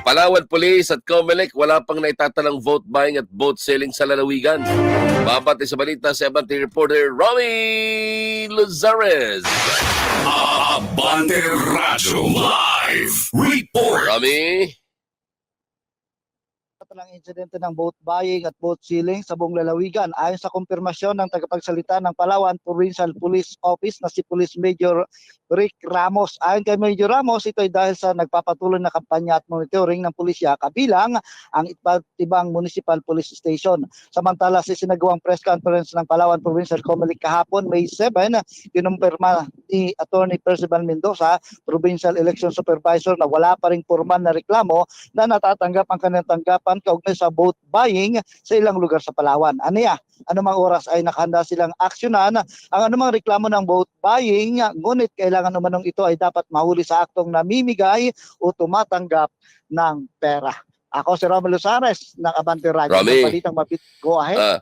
Palawan Police at Comelec wala pang naitatalang vote buying at vote selling sa lalawigan. Babati sa balita sa Abante reporter Romy Lazares. Abante Radyo Live Report. Romy? lang insidente ng vote buying at vote sealing sa buong lalawigan. Ayon sa kumpirmasyon ng tagapagsalita ng Palawan Provincial Police Office na si Police Major Rick Ramos. Ayon kay Major Ramos, ito ay dahil sa nagpapatuloy na kampanya at monitoring ng pulisya kabilang ang iba't ibang municipal police station. Samantala sa sinagawang press conference ng Palawan Provincial Comelec kahapon, May 7, kinumpirma ni Attorney Percival Mendoza, Provincial Election Supervisor na wala pa ring formal na reklamo na natatanggap ang kanilang tanggapan kaugnay sa vote buying sa ilang lugar sa Palawan. Ano ya? Anumang oras ay nakahanda silang aksyonan ang anumang reklamo ng vote buying, ngunit kailangan umanong ito ay dapat mahuli sa aktong namimigay o tumatanggap ng pera. Ako si Romelo Sares ng Abante Radio. Romy. Balitang mapit. Go ahead. Ah,